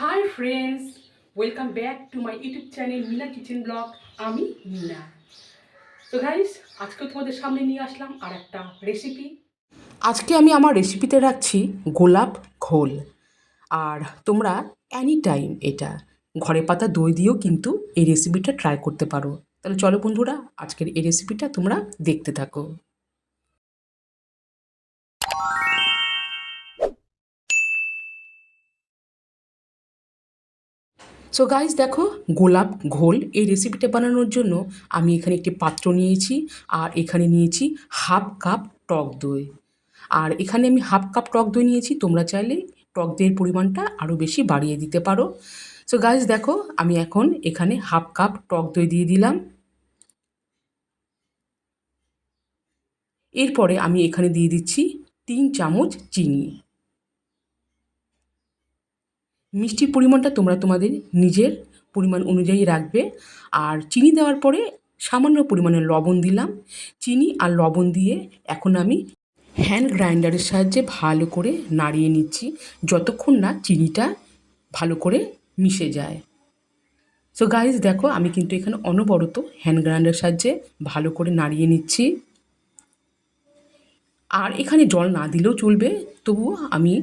Hi friends welcome back to my YouTube channel Meena kitchen blog আমি মিনা। তো guys আজকে তোমাদের সামনে নিয়ে আসলাম আর একটা রেসিপি আজকে আমি আমার রেসিপিতে রাখছি গোলাপ ঘোল আর তোমরা অ্যানি টাইম এটা ঘরে পাতা দই দিয়েও কিন্তু এই রেসিপিটা ট্রাই করতে পারো। তাহলে চলো বন্ধুরা, আজকের এই রেসিপিটা তোমরা দেখতে থাকো। সো গাইজ দেখো, গোলাপ ঘোল এই রেসিপিটা বানানোর জন্য আমি এখানে একটি পাত্র নিয়েছি আর এখানে নিয়েছি হাফ কাপ টক দই। আর এখানে আমি হাফ কাপ টক দই নিয়েছি, তোমরা চাইলে টক দইয়ের পরিমাণটা আরও বেশি বাড়িয়ে দিতে পারো। সো গাইজ দেখো, আমি এখন এখানে হাফ কাপ টক দই দিয়ে দিলাম। এরপরে আমি এখানে দিয়ে দিচ্ছি তিন চামচ চিনি। মিষ্টির পরিমাণটা তোমরা তোমাদের নিজের পরিমাণ অনুযায়ী রাখবে। আর চিনি দেওয়ার পরে সামান্য পরিমাণে লবণ দিলাম। চিনি আর লবণ দিয়ে এখন আমি হ্যান্ড গ্রাইন্ডারের সাহায্যে ভালো করে নাড়িয়ে নিচ্ছি, যতক্ষণ না চিনিটা ভালো করে মিশে যায়। সো গাইজ দেখো আমি কিন্তু এখানে অনবরত হ্যান্ড গ্রাইন্ডারের সাহায্যে ভালো করে নাড়িয়ে নিচ্ছি। আর এখানে জল না দিলেও চলবে, তবুও আমি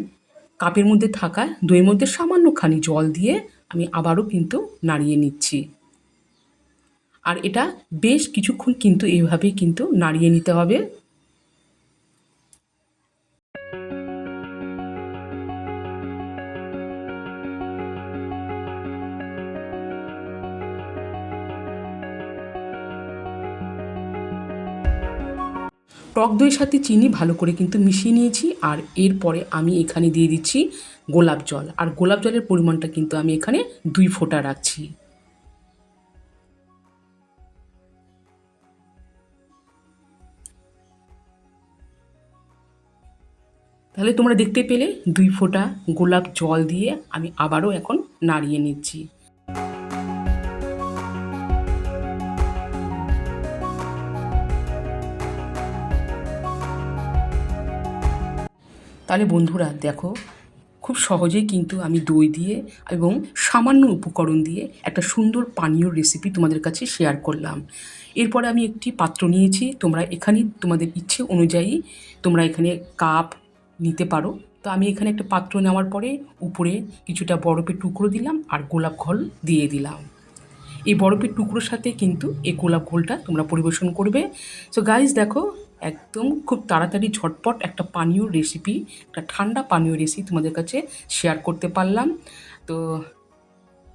কাপের মধ্যে থাকা দইয়ের মধ্যে সামান্যখানি জল দিয়ে আমি আবারও কিন্তু নাড়িয়ে নিচ্ছি। আর এটা বেশ কিছুক্ষণ কিন্তু এইভাবেই কিন্তু নাড়িয়ে নিতে হবে। টক দইয়ের সাথে চিনি ভালো করে কিন্তু মিশিয়ে নিয়েছি আর এরপরে আমি এখানে দিয়ে দিচ্ছি গোলাপ জল। আর গোলাপ জলের পরিমাণটা কিন্তু আমি এখানে দুই ফোঁটা রাখছি। তাহলে তোমরা দেখতে পেলে দুই ফোঁটা গোলাপ জল দিয়ে আমি আবারও এখন নাড়িয়ে নিচ্ছি। তাহলে বন্ধুরা দেখো, খুব সহজেই কিন্তু আমি দই দিয়ে এবং সামান্য উপকরণ দিয়ে একটা সুন্দর পানীয় রেসিপি তোমাদের কাছে শেয়ার করলাম। এরপরে আমি একটি পাত্র নিয়েছি, তোমরা এখানে তোমাদের ইচ্ছে অনুযায়ী তোমরা এখানে কাপ নিতে পারো। তো আমি এখানে একটা পাত্র নেওয়ার পরে উপরে কিছুটা বরফের টুকরো দিলাম আর গোলাপ ঘল দিয়ে দিলাম। এই বরফের টুকরোর সাথে কিন্তু এই গোলাপ ঘোলটা তোমরা পরিবেশন করবে। সো গাইজ দেখো একদম খুব তাড়াতাড়ি ঝটপট একটা পানীয় রেসিপি একটা ঠান্ডা পানীয় রেসিপি তোমাদের কাছে শেয়ার করতে পারলাম। তো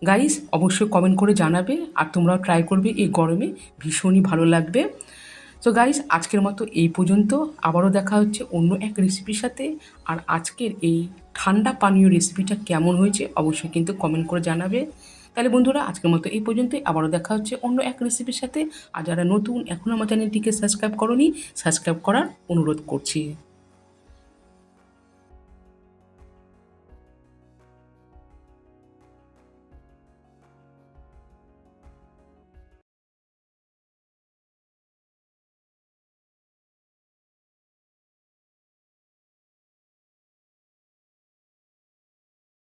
গাইস অবশ্যই কমেন্ট করে জানাবে আর তোমরাও ট্রাই করবে এই গরমে, ভীষণই ভালো লাগবে। তো গাইস আজকের মতো এই পর্যন্ত। আবারও দেখা হচ্ছে অন্য এক রেসিপির সাথে। আর আজকের এই ঠান্ডা পানীয় রেসিপিটা কেমন হয়েছে অবশ্যই কিন্তু কমেন্ট করে জানাবে। তাহলে বন্ধুরা, আজকের মতো এই পর্যন্তই। আবারও দেখা হচ্ছে অন্য এক রেসিপির সাথে। আর যারা নতুন এখনও আমার চ্যানেলটিকে সাবস্ক্রাইব করনি সাবস্ক্রাইব করার অনুরোধ করছি।